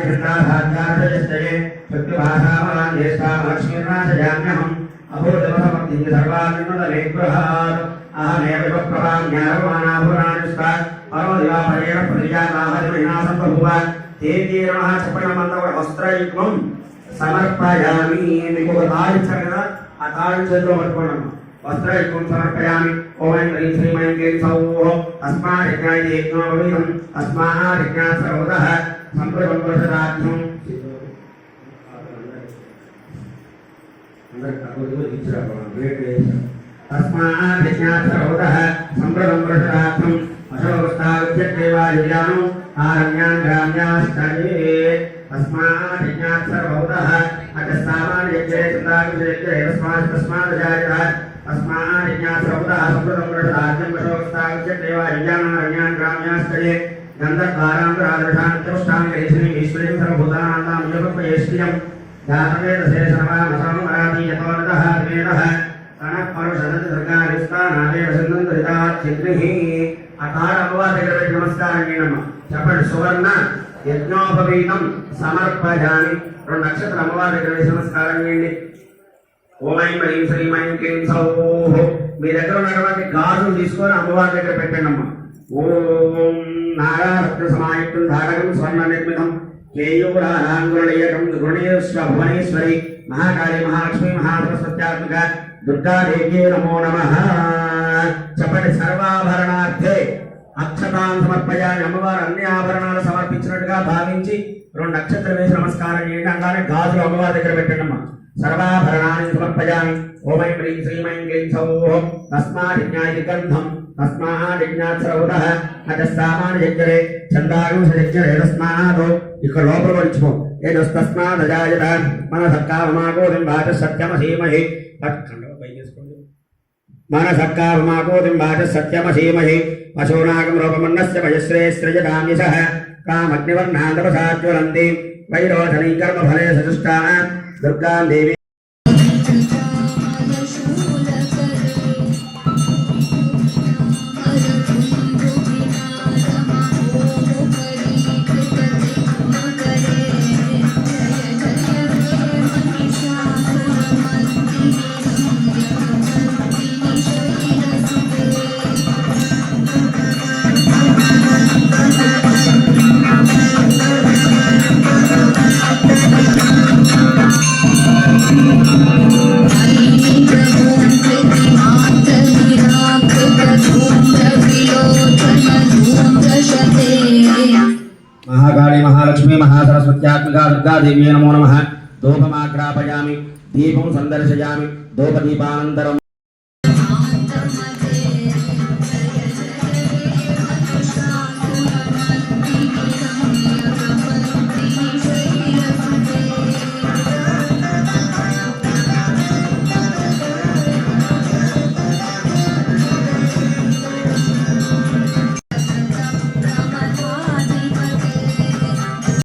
घटनाधार्यार्थजस्तये शक्तिभाषामणान् ज्येष्ठामलक्ष्मीर्नाशयाम्यहम् अभूतमसमर्तिं सर्वानिर्मलवेग्रहात् अहमेव विप्रभाम्यावमानाभूराणिस्तात् परमदिवापरेण प्रतिजानाहरिविनाशं बभूव तेजीरणः चपणमन्दवस्त्रयुग्मं समर्पयामि निकुगताय सर्गद अताय चन्द्रमर्पणम् वस्त्रयुक्तं समर्पयामि ॐ ह्रीं श्रीमयं कें सौः अस्मान् यज्ञाय यज्ञो भवितुम्। अस्मान् यज्ञात् सर्वतः తస్మాత్ యజ్ఞాయ యజ్ఞో భవితం తస్మాత్ యజ్ఞాత్ సర్వతః సంప్రదం వర్షదార్థం తస్మాత్ యజ్ఞాత్ సర్వతః సంప్రదం వర్షదార్థం ఈశ్వరీం సర్వభూతానాందాం యోగపయేష్టియం జాతవేదశేషనవామసామరాతి యతోనదః వేదః కణః పరుషదతి దుర్గారిస్తానాదేవ సందంతరితాచ్చిగ్నిః ఆ తాళ దగ్గర నమస్కారం చేయనమ్మ చెప్పండి సువర్ణ యజ్ఞోపవీతం సమర్పయామి రెండు నక్షత్ర అమ్మవారి దగ్గర నమస్కారం చేయండి ఓం ఐం శ్రీం ఐం మీ దగ్గర ఉన్నటువంటి గాజులు తీసుకొని అమ్మవారి దగ్గర పెట్టండి అమ్మా ఓం నారాయణ సమాయుక్తం ధారకం స్వర్ణ నిర్మితం కేయూరాంగుళయకం గృణేశ్వ భువనేశ్వరి మహాకాళి మహాలక్ష్మి మహాసరస్వత్యాత్మక దుర్గాదేవ్యే నమో నమ చెప్పండి సర్వాభరణార్థే అక్షతాం సమర్పయాన్ని అమ్మవారు అన్ని ఆభరణాలు సమర్పించినట్టుగా భావించి రెండు నక్షత్రం వేసి నమస్కారం చేయండి. అనగానే గాజులు అమ్మవారి దగ్గర పెట్టండి అమ్మా సర్వాభరణాన్ని సమర్పయామి. ఓమై ఐం హ్రీం శ్రీం ఐం క్లీం సౌః తస్మాత్ జ్ఞాయ గంధం తస్మాత్. ఇక్కడ లోపల పడిచిపో ఏదస్తస్మాత్ అజాయత. మన సక్కావమాగోదిం వాచ సత్యమసీమహి. పట్టుకండి పై చేసుకోండి మన సక్కావమాగోదిం వాచ సత్యమసీమహి. పశూనాగం రూపమన్నస్య వయశ్రే సృజదామ్యస కామగ్నివర్ణాంతపసాజ్వలంతి వైరోధనీ కర్మఫలే సజుష్టా దుర్గాం దేవి महासरस्वत्यात्मिका दुर्गा देवी नमो. नमः दीपं सन्दर्शयामि धूपदीपानन्तरं